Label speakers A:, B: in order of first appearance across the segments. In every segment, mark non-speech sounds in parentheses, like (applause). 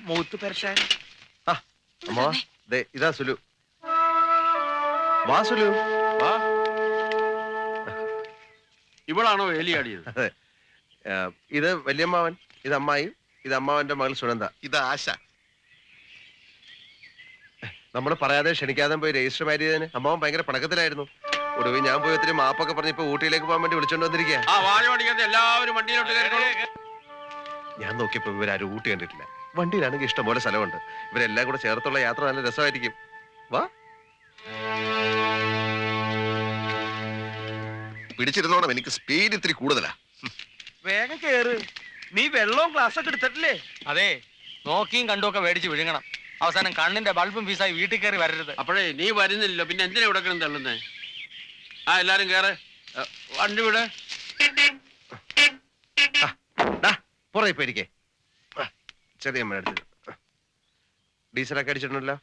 A: മൂത്ത് പെരട്ടാൻ
B: അമ്മ ദേ ഇതാ സുലു. വാ സുലു.
C: വാ. ഇവളാണോ വേലിയാടിയത്?
B: ഇത് വല്യമ്മാവൻ ഇത് അമ്മായി ഇത് അമ്മാവന്റെ മകൾ സുനന്ദ.
D: ഇത് ആശ.
B: നമ്മൾ പറയാതെ ക്ഷണിക്കാതെ പോയി രജിസ്റ്റർ മാര്യതിന് അമ്മാവൻ ഭയങ്കര പണക്കത്തിലായിരുന്നു ഒടുവിൽ ഞാൻ പോയി ഒത്തിരി മാപ്പൊക്കെ പറഞ്ഞ് ഇപ്പൊ ഊട്ടിയിലേക്ക് പോകാൻ വേണ്ടി വിളിച്ചോണ്ട് വന്നിരിക്കുക
C: ആ വാഴ പഠിക്കാത്ത എല്ലാവരും വണ്ടിയിലോട്ട് കയറിക്കോളൂ.
B: ഞാൻ നോക്കിയപ്പോ ഇവരാരും ഊട്ടി കണ്ടിട്ടില്ല. വണ്ടിയിലാണെങ്കിൽ ഇഷ്ടംപോലെ സ്ഥലമുണ്ട്. ഇവരെല്ലാം കൂടെ ചേർത്തുള്ള യാത്ര നല്ല രസമായിരിക്കും. വാ.
D: പിടിച്ചിരുന്നോണം എനിക്ക് സ്പീഡ് ഇത്തിരി കൂടുതലാ.
A: വേഗം കേറ്. നീ വെള്ളവും ഗ്ലാസ് ഒക്കെ എടുത്തിട്ടില്ലേ?
E: അതെ നോക്കിയും കണ്ടും ഒക്കെ മേടിച്ച് വിഴുങ്ങണം. അവസാനം കണ്ണിന്റെ ബൾബും ഫീസായി വീട്ടിൽ കയറി വരരുത്.
C: അപ്പോഴേ നീ വരുന്നില്ലല്ലോ. പിന്നെ എന്തിനാ ഇവിടെ കിടന്ന് തള്ളുന്നേ? ആ എല്ലാരും കേറെ. വണ്ടി വിടെ.
B: പുറകെ പേടിക്കേ ചെറിയ അമ്മ അടുത്ത്. ഡീസലൊക്കെ അടിച്ചിട്ടുണ്ടല്ലോ.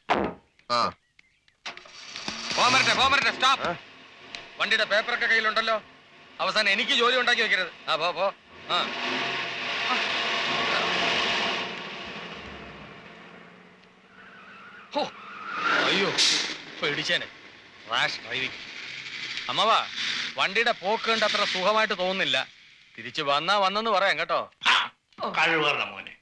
D: ആ.
E: സ്റ്റോപ്പ്. വണ്ടിയുടെ പേപ്പറൊക്കെ കയ്യിലുണ്ടല്ലോ. അവസാനം എനിക്ക് ജോലി ഉണ്ടാക്കി വെക്കരുത്. ആ പോ പോ. ആ. അയ്യോ പേടിച്ചേനെ. റാഷ് ഡ്രൈവിംഗ് അമ്മവാ വണ്ടിയുടെ പോക്ക് കണ്ട് അത്ര സുഖമായിട്ട് തോന്നുന്നില്ല. തിരിച്ചു വന്നാ വന്നെന്ന് പറയാം കേട്ടോ.
F: കഴിവറ മോനെ.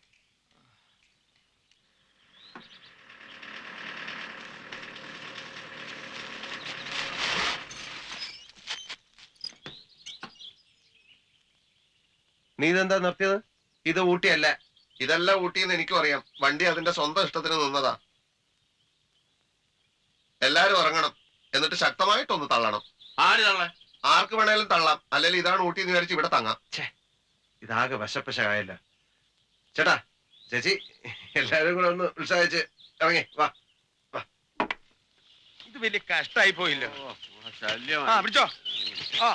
B: നീ ഇതെന്താ നിർത്തിയത്? ഇത് ഊട്ടിയല്ല.
D: ഇതെല്ലാം ഊട്ടിയെന്ന് എനിക്കും അറിയാം. വണ്ടി അതിന്റെ സ്വന്തം ഇഷ്ടത്തിന് നിന്നതാ. എല്ലാരും ഇറങ്ങണം എന്നിട്ട് ശക്തമായിട്ടൊന്ന് തള്ളണം.
C: ആര് തള്ളേ?
D: ആർക്ക് വേണേലും തള്ളാം. അല്ലെങ്കിൽ ഇതാണ് ഊട്ടി എന്ന് വിചാരിച്ച് ഇവിടെ തങ്ങാം.
B: ഇതാകെ വശപ്പശകായല്ല ചേട്ടാ ചേച്ചി എല്ലാരും കൂടെ ഒന്ന് ഉത്സാഹിച്ച് ഇറങ്ങി. വാ
A: ഇത് വലിയ കഷ്ടായി പോയില്ലോ. ആ പിടിച്ചോ. ആ.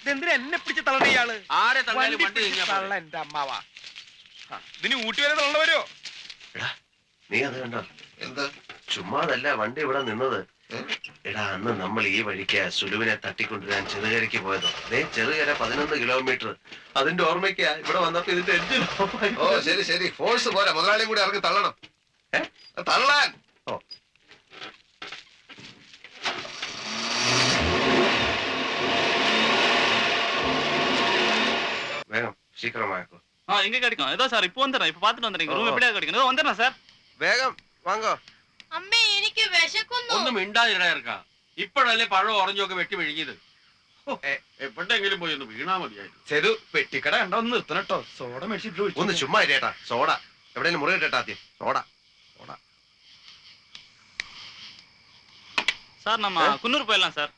A: ഇതെന്തിനാ എന്നെ പിടിച്ച് തള്ളണ ഇയാൾ?
C: ആരെ
A: വണ്ടി
C: വണ്ടി
A: പിടിച്ച്
C: തിരിഞ്ഞാ
A: തള്ള എന്റെ അമ്മാവാ. ആ, ഇതിന് ഊട്ടി വരെ തള്ള വരുമോ
B: നീ അത് കണ്ടോ?
D: എന്ത്?
B: ചുമ്മാതല്ല വണ്ടി ഇവിടെ നിന്നത്? എടാ അന്ന് നമ്മൾ ഈ വഴിക്ക് സുലുവിനെ തട്ടിക്കൊണ്ടുവരാൻ ചെറുകരയ്ക്ക് പോയതോ ദേ ചെറുകര പതിനൊന്ന് കിലോമീറ്റർ അതിന്റെ ഓർമ്മയ്ക്കാ ഇവിടെ വന്നപ്പോ ഇതിന്റെ എഞ്ചിൻ
D: ഓ ശരി ശരി ഫോഴ്സ് പോരാ മുതലാളിയും കൂടി ഇറങ്ങി തള്ളണം
B: ഏ?
D: തള്ളാൻ
B: ഓ വേഗം ശീഘ്രമാക്കോ
G: ஆ எங்க கிடைக்கும் ஏதோ சார் இப்போ வந்துடுறேன் இப்போ பார்த்துட்டு வந்துடுறீங்க ரூம் எப்படியா கிடைக்கும் ஏதோ வந்துடுறேன் சார்
B: വേഗം വാങ്ങോ
H: അമ്മേ എനിക്ക് വിശക്കുന്നു
C: ഒന്നും മിണ്ടാതിരക്ക ഇപ്പോഴല്ലേ പഴം ഓറഞ്ചും ഒക്കെ വെട്ടി വിഴുങ്ങിയത് ഹോ,
A: ഏ.
C: എപ്പോഴെങ്കിലും പോയി ഒന്ന് വീണാ മതിയായിരുന്നു
A: ചെറു പെട്ടിക്കട കണ്ട ഒന്ന് നിർത്തണം കേട്ടോ സോഡ മേടിച്ചിട്ട് ഒഴിച്ച്
B: ഒന്ന് ചുമ്മാ ഇരേട്ടാ സോഡ എവിടെയെങ്കിലും മുറി ഇട്ടേട്ടാ ആദ്യം സോഡ
G: சார் நம்ம
B: ஆ?
G: குன்னூர் போயிடலாம் சார்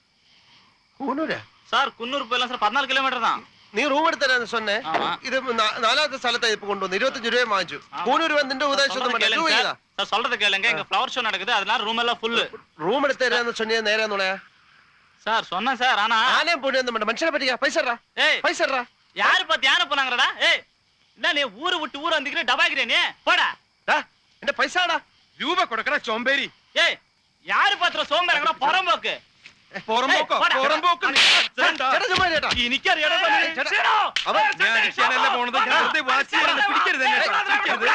B: കൂനൂരാ
G: சார் குன்னூர் போயிடலாம் சார் பதினாலு கிலோமீட்டர் தான்
B: നീ റൂം എടുത്തരാന്ന് സൊന്നെ
G: ஆமா
B: ഇത് നാ- നാലാമത്തെ സ്ഥലത്താ ഇപ്പൊ കൊണ്ടുവന്നു ഇരുപത്തഞ്ച് രൂപ വാങ്ങിച്ചു
G: ஆமா.
B: കൂനൂര് വന്നിന്റെ ഉദ്ദേശം
G: சொல்றதை கேளுங்க சார். சார் சொல்றதை கேளுங்க எங்க ஃப்ளவர் ஷோ நடக்குது அதனால ரூம் எல்லாம் ஃபுல்லு
B: റൂം എടുത്ത് തരാന്ന് സൊന്നിയ നേരെ നുണയാ
G: சார் சொன்னேன் சார் ஆனா
B: ആനയും പുണ്യൊന്നും വേണ്ട മനുഷ്യനെ പറ്റിക്കാ പൈസ ഇടറാ,
G: ஏய்
B: പൈസ ഇടറാ.
G: யாரு பார்த்து யானை போனாங்கடா ஏய் என்ன நீ ஊரு விட்டு ஊர் வந்துக்கிற டபாக்கிறே நீ போடா
B: ഡാ, എന്റെ പൈസ ആടാ
A: രൂപ കൊടുക്കണ ചോമ്പേരി
G: ஏய் யாரு பாத்திர சோம்பேறங்கடா புறம்போக்கு
A: പുറമ്പോക്കോ
G: ഏയ്, പോടാ.
A: പുറമ്പോക്ക്
B: ചേട്ടാ ചുമ്മാ ഇരേട്ടാ.
A: എനിക്കറിയാടാ
B: ചേട്ടാ, അവൻ
A: ഞാൻ അടിക്കാനല്ല പോണത് ഞാൻ വെറുതെ വാച്ച് ചെയ്യാൻ പിടിക്കരുത് എന്നെ കേട്ടോ, പിടിക്കരുത്.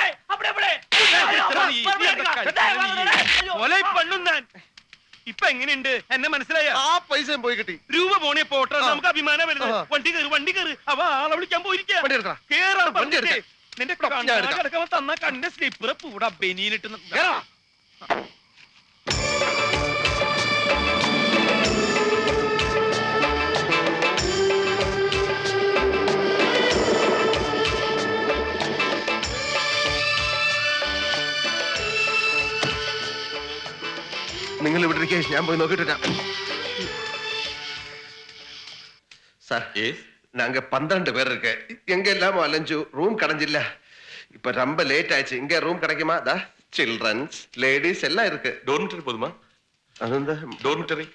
A: ഇപ്പൊ എങ്ങനെയുണ്ട്? എന്നെ മനസ്സിലായ?
B: ആ പൈസ പോയി കിട്ടി.
A: രൂപ പോണേ പോട്ടെ നമുക്ക് അഭിമാനം വരുന്നത്. വണ്ടി കയറി വണ്ടി കയറി. അവ ആളെ വിളിക്കാൻ പോയിരിക്കാം. കേറാ
B: വണ്ടി.
A: നിന്റെ തന്ന കണ്ട സ്ലിപ്പർ പൂടാ. ബനിയിലിട്ട്
B: കേസ് ഞാൻ പോയി നോക്കിട്ട് സാർ കേസ് ഞങ്ങൾ പന്ത്രണ്ട് പേരൊക്കെ. എങ്കെല്ലാം അലഞ്ചു? റൂം ரூம் ഇപ്പൊ இப்ப ലേറ്റ് ആയിച്ചു ஆயிடுச்சு റൂം ரூம் അതാ ചിൽഡ്രൻസ് ലേഡീസ് എല്ലാം ഇരുക്ക്.
I: ഡോർമിറ്ററി പോതുമാ?
B: അതെന്താ?
I: Dormitory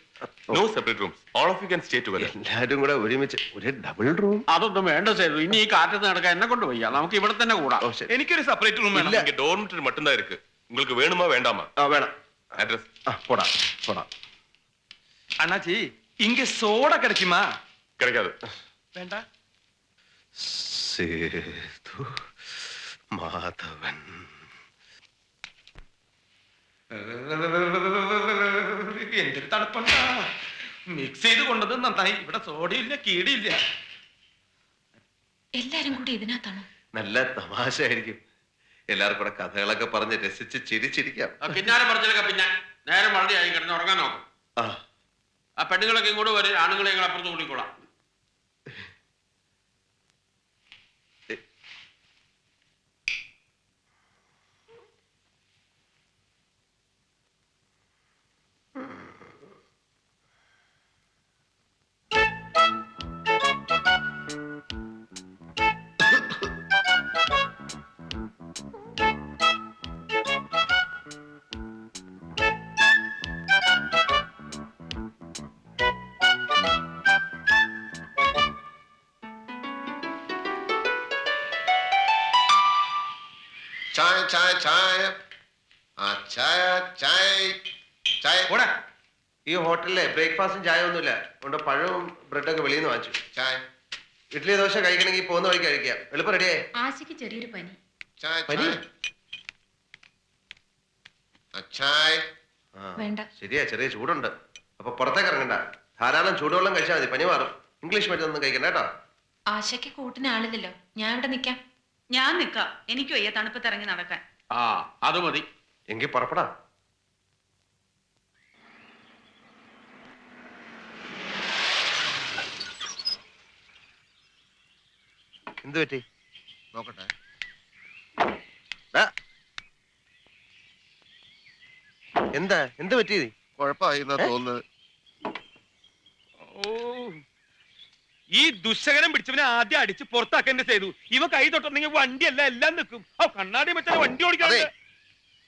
I: no separate rooms all of you can stay together
B: എല്ലാവരും കൂടെ ഒരുമിച്ച് ഒരു ഡബിൾ റൂം
C: അതൊന്നും വേണ്ട സാർ ഇനി ഈ കാറ്റത്ത് നടക്കാൻ എന്നെ കൊണ്ട് വയ്യ. നമുക്ക് ഇവിടെ തന്നെ കൂടാം.
A: എനിക്കൊരു സെപ്പറേറ്റ് റൂം വേണം.
I: ഡോർമിറ്ററി മട്ടും ഇருக்கு നിങ്ങൾക്ക് வேணுமா വേണ്ടാമോ?
B: ആ വേണം.
I: அட்ரஸ்
B: ആ പോടാ പോടാ
A: அண்ணாச்சி இங்க சோடா கிடைக்குமா
I: கிடைக்காது
A: വേണ്ട
B: സേതു മാധവൻ
A: എന്തൊരു തണുപ്പുണ്ടാ മിക്സ് ചെയ്ത് കൊണ്ടത് നന്നായി ഇവിടെ സോഡയില്ല കീടിയില്ല
H: എല്ലാരും കൂടി ഇതിനകത്താണോ
B: നല്ല തമാശയായിരിക്കും എല്ലാവർക്കും കൂടെ കഥകളൊക്കെ പറഞ്ഞ് രസിച്ച് ചിരിച്ചിരിക്കാം.
C: ആ പിന്നാലെ പറഞ്ഞില്ല പിന്നെ. നേരം വളരെ ആയി കിടന്ന് ഉറങ്ങാൻ നോക്കും.
B: ആ.
C: ആ പെണ്ണുങ്ങളൊക്കെ ഇങ്ങോട്ട് വരും ആണുങ്ങളെ ഞങ്ങൾ അപ്പുറത്ത് കൂടിക്കോളാം
D: ചായ ചായ. ആ ചായ ചായ ചായ.
B: കൂടെ ഈ ഹോട്ടലിലെ ബ്രേക്ക്ഫാസ്റ്റും ചായ ഒന്നുമില്ല. അതുകൊണ്ട് പഴവും ബ്രെഡൊക്കെ വെളിയിൽ നിന്ന് വാങ്ങിച്ചു.
D: ചായ.
B: ഇഡ്ഡലി ദോശ കഴിക്കണമെങ്കിൽ പോകുന്ന വഴിക്ക് കഴിക്കാം. എളുപ്പം റെഡിയേ
H: ആശയ്ക്ക് ചെറിയൊരു പനി.
D: ചായ
B: പനി?
D: ചായ. ആ,
H: വേണ്ട.
B: ശരിയാ ചെറിയ ചൂടുണ്ട്. അപ്പൊ പുറത്തേക്ക് ഇറങ്ങണ്ട. ധാരാളം ചൂടുവെള്ളം കഴിച്ചാൽ മതി. പനി മാറും. ഇംഗ്ലീഷ് മരുന്നൊന്നും കഴിക്കണ്ട കേട്ടോ.
H: ആശയ്ക്ക് കൂട്ടിന് ആളില്ലല്ലോ. ഞാൻ ഇവിടെ നിക്കാം.
J: ഞാൻ നിക്കാം. എനിക്ക് വയ്യ തണുപ്പ് ഇറങ്ങി നടക്കാൻ.
C: ആ അത് മതി.
B: എങ്കിൽ പുറപ്പെടാം. എന്ത് പറ്റി?
D: നോക്കട്ടെ.
B: എന്താ? എന്ത് പറ്റി?
D: കുഴപ്പമായി എന്നാ തോന്നുന്നത്.
A: ഓ. ഈ ദുശകരം പിടിച്ചവനെ ആദ്യം അടിച്ച് പുറത്താക്കന്നെ ചെയ്തു. ഇവ കൈ തൊട്ടുണ്ടെങ്കിൽ വണ്ടിയല്ല എല്ലാം നിൽക്കും. ആ കണ്ണാടി വെച്ചാൽ വണ്ടി ഓടിക്കാതെ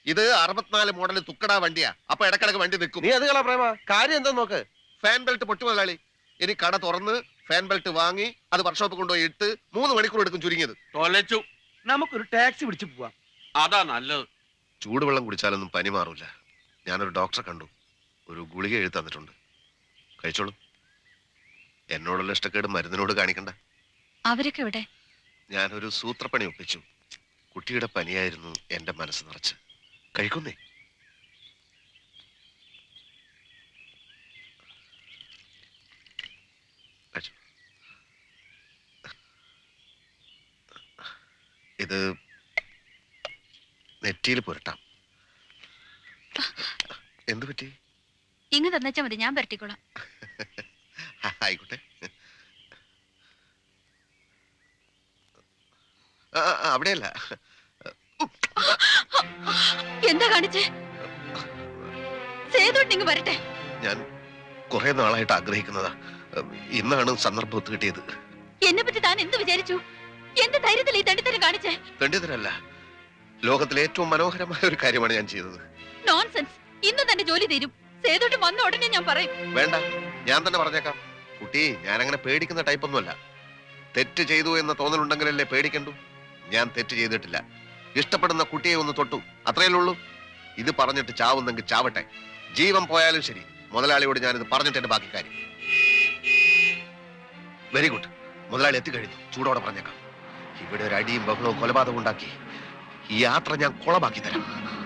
D: ഇത് അറുപത്തിനാല് മോഡൽ തുക്കടാ വണ്ടിയാ. അപ്പൊ ഇടക്കിടക്ക് വണ്ടി നിൽക്കും.
B: നീ അത് കളാ പ്രേമ. കാര്യം എന്താ നോക്ക്.
D: ഫാൻ ബെൽറ്റ് പൊട്ടി മുതലാളി. ഇനി കട തുറന്ന് ഫാൻ ബെൽറ്റ് വാങ്ങി അത് വർക്ക്ഷോപ്പിൽ കൊണ്ടുപോയി ഇട്ട് മൂന്ന് മണിക്കൂർ എടുക്കും ചുരുങ്ങിയത്.
C: തൊലച്ചു.
A: നമുക്കൊരു ടാക്സി പിടിച്ചു പോവാം.
C: അതാ നല്ലത്.
D: ചൂടുവെള്ളം കുടിച്ചാലൊന്നും പനി മാറൂല. ഞാനൊരു ഡോക്ടറെ കണ്ടു. ഒരു ഗുളിക എഴുതി തന്നിട്ടുണ്ട്. കഴിച്ചോളൂ. എന്നോടുള്ള ഇഷ്ടക്കേട് മരുന്നിനോട് കാണിക്കണ്ട.
H: അവരൊക്കെ ഇവിടെ
D: ഞാനൊരു സൂത്രപ്പണി ഒപ്പിച്ചു. കുട്ടിയുടെ പനിയായിരുന്നു എന്റെ മനസ്സ് നിറച്ച്. കഴിക്കുന്നേ. ഇത് നെറ്റിയിൽ പുരട്ടാം. എന്തു പറ്റി?
H: ഇങ്ങ് തന്നെച്ചാ മതി ഞാൻ പരട്ടിക്കോളാം. (laughs)
D: ആയിക്കോട്ടെ. അവിടെയല്ല.
H: എന്താ കാണിച്ചേ? സേതുട്ടിങ് വരട്ടെ.
D: ഞാൻ കുറെ നാളായിട്ട് ആഗ്രഹിക്കുന്നതാ. ഇന്നാണ് സന്ദർഭം ഒത്തു കിട്ടിയത്.
H: എന്നെ പറ്റി താൻ എന്ത് വിചാരിച്ചു? എന്റെ ധൈര്യത്തിൽ ഈ തണ്ടിത്തരം കാണിച്ചേ?
D: തണ്ടിത്തരല്ല. ലോകത്തിലെ ഏറ്റവും മനോഹരമായ ഒരു കാര്യമാണ് ഞാൻ ചെയ്തത്.
H: നോൺസെൻസ് ഇന്ന് തന്നെ ജോലി തീരും. സേതോട്ട് വന്ന ഉടനെ ഞാൻ പറയും.
D: വേണ്ട. ഞാൻ തന്നെ പറഞ്ഞേക്കാം. കുട്ടി ഞാൻ അങ്ങനെ പേടിക്കുന്ന ടൈപ്പ് ടൈപ്പൊന്നുമല്ല തെറ്റ് ചെയ്തു എന്ന തോന്നലുണ്ടെങ്കിലല്ലേ പേടിക്കണ്ടു? ഞാൻ തെറ്റ് ചെയ്തിട്ടില്ല. ഇഷ്ടപ്പെടുന്ന കുട്ടിയെ ഒന്ന് തൊട്ടു. അത്രയല്ലേ ഉള്ളൂ. ഇത് പറഞ്ഞിട്ട് ചാവുന്നെങ്കിൽ ചാവട്ടെ. ജീവൻ പോയാലും ശരി. മുതലാളിയോട് ഇത് പറഞ്ഞിട്ട് എന്റെ ബാക്കി കാര്യം. വെരി ഗുഡ് മുതലാളി എത്തിക്കഴിഞ്ഞു. ചൂടോടെ പറഞ്ഞേക്കാം. ഇവിടെ ഒരു അടിയും ബഹളവും കൊലപാതകവും ഉണ്ടാക്കി. ഈ യാത്ര ഞാൻ കുളമാക്കി തരാം.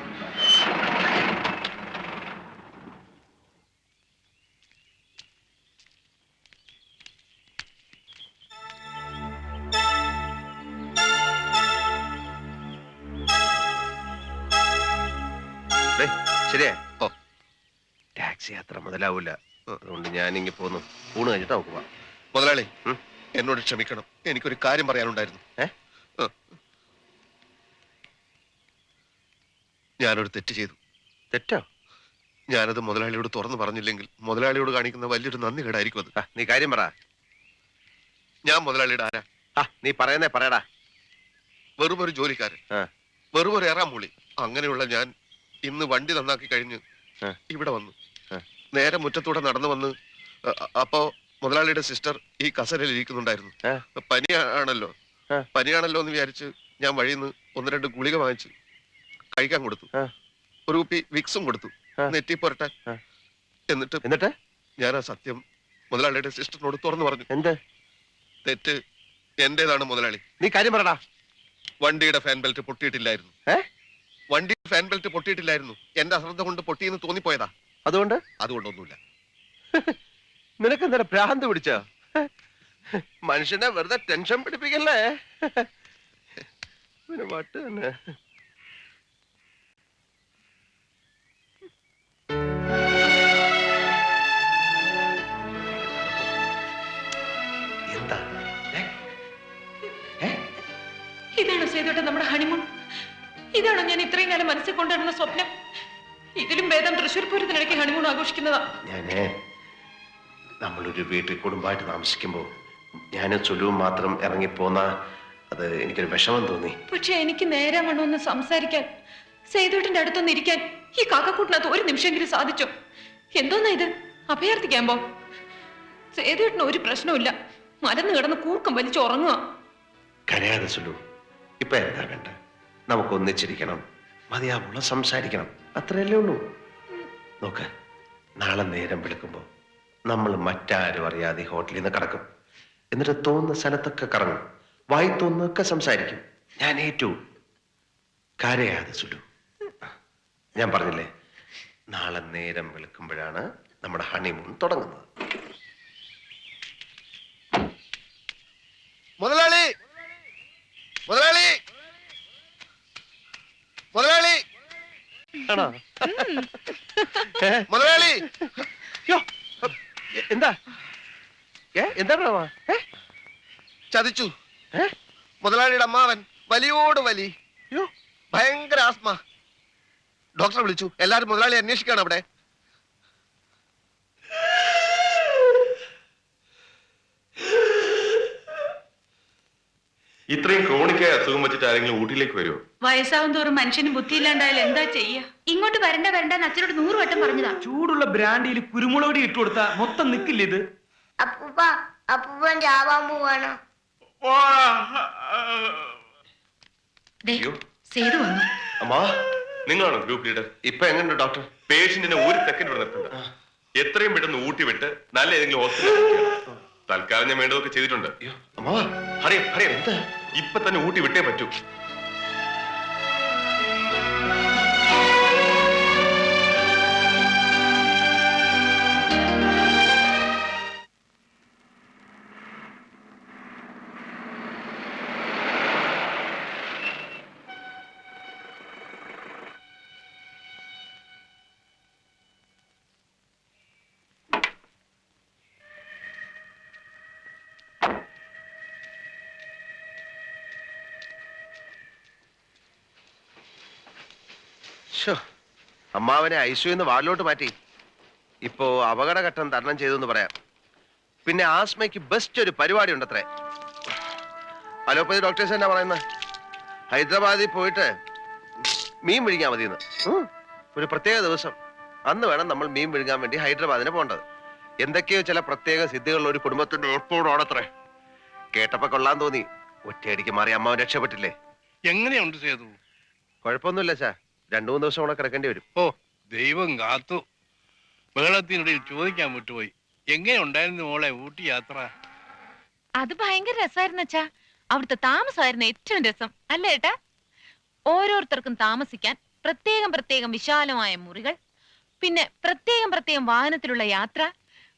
B: ശരിയാ?
D: ഓ.
B: ടാക്സി യാത്ര മുതലാവൂല. അതുകൊണ്ട് ഞാൻ പോന്നു. ഊണ് കഴിഞ്ഞിട്ട് നമുക്ക് പോവാം.
D: മുതലാളി എന്നോട് ക്ഷമിക്കണം. എനിക്കൊരു കാര്യം പറയാനുണ്ടായിരുന്നു.
B: ഏ?
D: ഞാനൊരു തെറ്റ് ചെയ്തു.
B: തെറ്റോ?
D: ഞാനത് മുതലാളിയോട് തുറന്നു പറഞ്ഞില്ലെങ്കിൽ മുതലാളിയോട് കാണിക്കുന്ന വലിയൊരു നന്ദി കേടായിരിക്കും അത്.
B: നീ കാര്യം പറ.
D: ഞാൻ മുതലാളിയുടെ ആരാ?
B: ആ നീ പറയുന്നേ പറയടാ.
D: വെറും ഒരു ജോലിക്കാരൻ. വെറും ഒരു ഏറാമൂളി അങ്ങനെയുള്ള ഞാൻ ഇന്ന് വണ്ടി നന്നാക്കി കഴിഞ്ഞ്. ഇവിടെ വന്നു. നേരെ മുറ്റത്തൂടെ നടന്നു വന്ന് അപ്പോ മുതലാളിയുടെ സിസ്റ്റർ ഈ കസരയിൽ ഇരിക്കുന്നുണ്ടായിരുന്നു. പനിയാണല്ലോ. പനിയാണല്ലോ എന്ന് വിചാരിച്ച് ഞാൻ വഴിയിൽ നിന്ന് ഒന്ന് രണ്ട് ഗുളിക വാങ്ങിച്ച് കഴിക്കാൻ കൊടുത്തു. ഒരു കുപ്പി വിക്സും കൊടുത്തു. നെറ്റി പുരട്ടാൻ എന്നിട്ട്
B: എന്നിട്ട്?
D: ഞാൻ ആ സത്യം മുതലാളിയുടെ സിസ്റ്ററിനോട് തുറന്നു പറഞ്ഞു.
B: എന്ത്?
D: തെറ്റ് എന്റേതാണ് മുതലാളി.
B: നീ കാര്യം പറടാ.
D: വണ്ടിയുടെ ഫാൻ ബെൽറ്റ് പൊട്ടിയിട്ടില്ലായിരുന്നു. വണ്ടി ഫാൻ ബെൽറ്റ് പൊട്ടിയിട്ടില്ലായിരുന്നു. എന്റെ അശ്രദ്ധ കൊണ്ട് പൊട്ടിയെന്ന് തോന്നിപ്പോയതാ.
B: അതുകൊണ്ട്?
D: അതുകൊണ്ടൊന്നുമില്ല. (laughs)
B: നിനക്ക് എന്താ ഭ്രാന്ത് പിടിച്ച? മനുഷ്യനെ വെറുതെ ടെൻഷൻ പിടിപ്പിക്കല്ലേ? (laughs) പിന്നെ വട്ട് തന്നെ.
J: ഇതാണോ ഞാൻ ഇത്രയും കാലം മനസ്സിൽ കൊണ്ടുവരുന്ന സ്വപ്നം? ഇതിലും വേദം തൃശ്ശൂർ പൂരത്തിനിടയ്ക്ക് ഹണിമൂൺ ആഘോഷിക്കുന്നതാ.
B: ഞാൻ നമ്മളൊരു വീട്ടിൽ കുടുംബമായിട്ട് താമസിക്കുമ്പോൾ ഞാനും ചൊല്ലുവും മാത്രം ഇറങ്ങിപ്പോന്ന അത് എനിക്കൊരു വിഷമം തോന്നി.
J: പക്ഷെ എനിക്ക് നേരെ വേണമെന്ന് സംസാരിക്കാൻ സേതുട്ടിന്റെ അടുത്തൊന്നും ഇരിക്കാൻ ഈ കാക്കക്കൂട്ടിനകത്ത് ഒരു നിമിഷമെങ്കിലും സാധിച്ചോ? എന്തോന്നാ ഇത്? അഭയാർത്ഥിക്കാമ്പോ സേതുട്ടിന് ഒരു പ്രശ്നമില്ല മരന്ന് കിടന്ന് കൂർക്കം വലിച്ചു ഉറങ്ങുക
B: കരയാതെ ചൊല്ലു ഇപ്പൊ എന്താ വേണ്ട നമുക്ക് ഒന്നിച്ചിരിക്കണം മതിയാവുള്ള സംസാരിക്കണം. അത്രയല്ലേ ഉള്ളൂ. നോക്ക് നാളെ നേരം വെളുക്കുമ്പോൾ നമ്മൾ മറ്റാരും അറിയാതെ ഹോട്ടലിൽ നിന്ന് കടക്കും. എന്നിട്ട് തോന്നുന്ന സ്ഥലത്തൊക്കെ കറങ്ങും. വായി തോന്നൊക്കെ സംസാരിക്കും. ഞാൻ ഏറ്റു. കരയാതെ സുലു. ഞാൻ പറഞ്ഞില്ലേ നാളെ നേരം വെളുക്കുമ്പോഴാണ് നമ്മുടെ ഹണിമൂൺ തുടങ്ങുന്നത്.
D: മുതലാളി! മുതലാളി! മുതലാളി.
B: ആണോ?
D: മുതലാളി.
B: യ്യോ, എ- എന്താ? ഏ എന്താണ് ഏ?
D: ചതിച്ചു.
B: ഏ?
D: മുതലാളിയുടെ അമ്മാവൻ വലിയോട് വലി.
B: യ്യോ,
D: ഭയങ്കര ആസ്മ. ഡോക്ടറെ വിളിച്ചു. എല്ലാരും മുതലാളി അന്വേഷിക്കാണ് അവിടെ.
I: ഇത്രയും ക്രോണിക്കായ അസുഖം വെച്ചിട്ട് ആരെങ്കിലും ഊട്ടിയിലേക്ക് വരുമോ
J: വയസ്സാവും തോറും മനുഷ്യന് ബുദ്ധിയില്ലാണ്ടായാലും എന്താ ചെയ്യാ?
H: ഇങ്ങോട്ട് വരണ്ട വരണ്ടെന്ന് അച്ഛനോട് നൂറ് വട്ടം പറഞ്ഞതാ.
A: ചൂടുള്ള ബ്രാൻഡിയിൽ കുരുമുളക് ഇട്ട് കൊടുത്താ മൊത്തം നിക്കില്ല ഇത്?
K: അപ്പൂപ്പ അപ്പൂപ്പൻ ചാവാൻ പോവാണ്.
H: സേതു വന്നു.
B: അമ്മാ
I: നിങ്ങളാണോ ഗ്രൂപ്പ് ലീഡർ
B: ഇപ്പൊ എങ്ങനെയുണ്ട് ഡോക്ടർ
I: പേഷ്യന്റിനെ ഒരു സെക്കൻഡ് ഇവിടെ നിർത്തണ്ട. എത്രയും പെട്ടെന്ന് ഊട്ടി വിട്ട് നല്ല ഏതെങ്കിലും ഹോസ്പിറ്റലിൽ തൽക്കാലം ഞാൻ വേണ്ടതൊക്കെ ചെയ്തിട്ടുണ്ട്.
B: അയ്യോ അമ്മാ
I: അറിയാം അറിയാം
B: എന്താ?
I: ഇപ്പൊ തന്നെ ഊട്ടി വിട്ടേ പറ്റൂ.
B: അമ്മാവനെ ഐസിയുന്ന് വാർഡിലോട്ട് മാറ്റി. ഇപ്പോ അപകടഘട്ടം തരണം ചെയ്തു എന്ന് പറയാം. പിന്നെ ആസ്മയ്ക്ക് ബെസ്റ്റ് ഒരു പരിപാടി ഉണ്ടത്രേ അലോപ്പതി ഡോക്ടേഴ്സ് എന്നാ പറയുന്നത്? ഹൈദരാബാദിൽ പോയിട്ട് മീൻ വിഴുങ്ങാൻ മതിയെന്ന്. ഒരു പ്രത്യേക ദിവസം. അന്ന് വേണം നമ്മൾ മീൻ വിഴുങ്ങാൻ വേണ്ടി ഹൈദരാബാദിന് പോകേണ്ടത്. എന്തൊക്കെയോ ചില പ്രത്യേക സിദ്ധികളുള്ള ഒരു കുടുംബത്തിന്റെ എപ്പോഴാണത്രേ കേട്ടപ്പോ കൊള്ളാൻ തോന്നി. ഒറ്റയടിക്ക് മാറി അമ്മാവൻ രക്ഷപ്പെട്ടില്ലേ?
F: എങ്ങനെയുണ്ട് സേതു?
B: കുഴപ്പമൊന്നുമില്ല ചാ രണ്ടു മൂന്ന് ദിവസം കൂടെ കിടക്കേണ്ടി വരും.
F: ഓ ദൈവം കാത്തു. ബഹളത്തിനിടയിൽ ചോദിക്കാൻ വിട്ടുപോയി. എങ്ങനെയുണ്ടായിരുന്നു മോളെ ഊട്ടി യാത്ര?
H: അത് ഭയങ്കര രസമായിരുന്നു അച്ഛാ. അവിടുത്തെ താമസമായിരുന്നു ഏറ്റവും രസം. അല്ലേ ഏട്ടാ? ഓരോരുത്തർക്കും താമസിക്കാൻ പ്രത്യേകം പ്രത്യേകം വിശാലമായ മുറികൾ പിന്നെ പ്രത്യേകം പ്രത്യേകം വാഹനത്തിലുള്ള യാത്ര.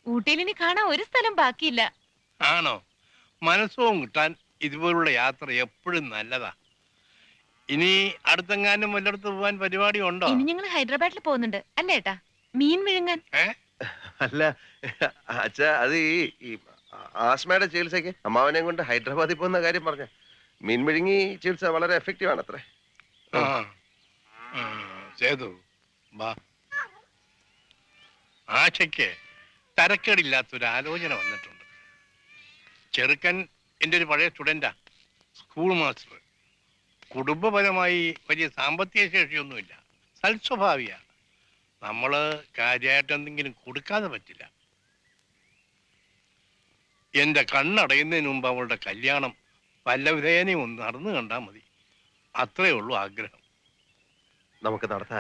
H: ഊട്ടിയിൽ ഇനി കാണാൻ ഒരു സ്ഥലം ബാക്കിയില്ല.
F: ആണോ? മനസ്സും കിട്ടാൻ ഇതുപോലുള്ള യാത്ര എപ്പോഴും നല്ലതാ. ഇനി അടുത്തെങ്ങാനും വല്ലയിടത്ത് പോവാൻ പരിപാടി ഉണ്ടോ?
H: ഇനി ഞങ്ങൾ ഹൈദരാബാദിൽ പോകുന്നുണ്ട്. അല്ലേ ഏട്ടാ? മീൻ വിഴുങ്ങാൻ.
B: അല്ല അച്ഛാ അത് ഈ ആസ്മയുടെ ചികിത്സയ്ക്ക് അമ്മാവനെയും കൊണ്ട് ഹൈദരാബാദിൽ പോകുന്ന കാര്യം പറഞ്ഞ മീൻ വിഴുങ്ങി ചികിത്സ വളരെ എഫക്റ്റീവ് ആണ് അത്രേ
F: സേതു ആശയ്ക്ക് തരക്കേടില്ലാത്തൊരു ആലോചന വന്നിട്ടുണ്ട്. ചെറുക്കൻ എന്റെ ഒരു പഴയ സ്റ്റുഡന്റാ സ്കൂൾ മാസ്റ്റർ കുടുംബപരമായി വലിയ സാമ്പത്തിക ശേഷിയൊന്നുമില്ല. സൽസ്വഭാവിയ നമ്മൾ കാര്യമായിട്ട് എന്തെങ്കിലും കൊടുക്കാതെ പറ്റില്ല. എന്റെ കണ്ണടയുന്നതിന് മുമ്പ് അവളുടെ കല്യാണം വല്ല വിധേനയും ഒന്ന് നടന്നു കണ്ടാൽ മതി. അത്രേ ഉള്ളൂ ആഗ്രഹം.
B: നമുക്ക് നടത്താം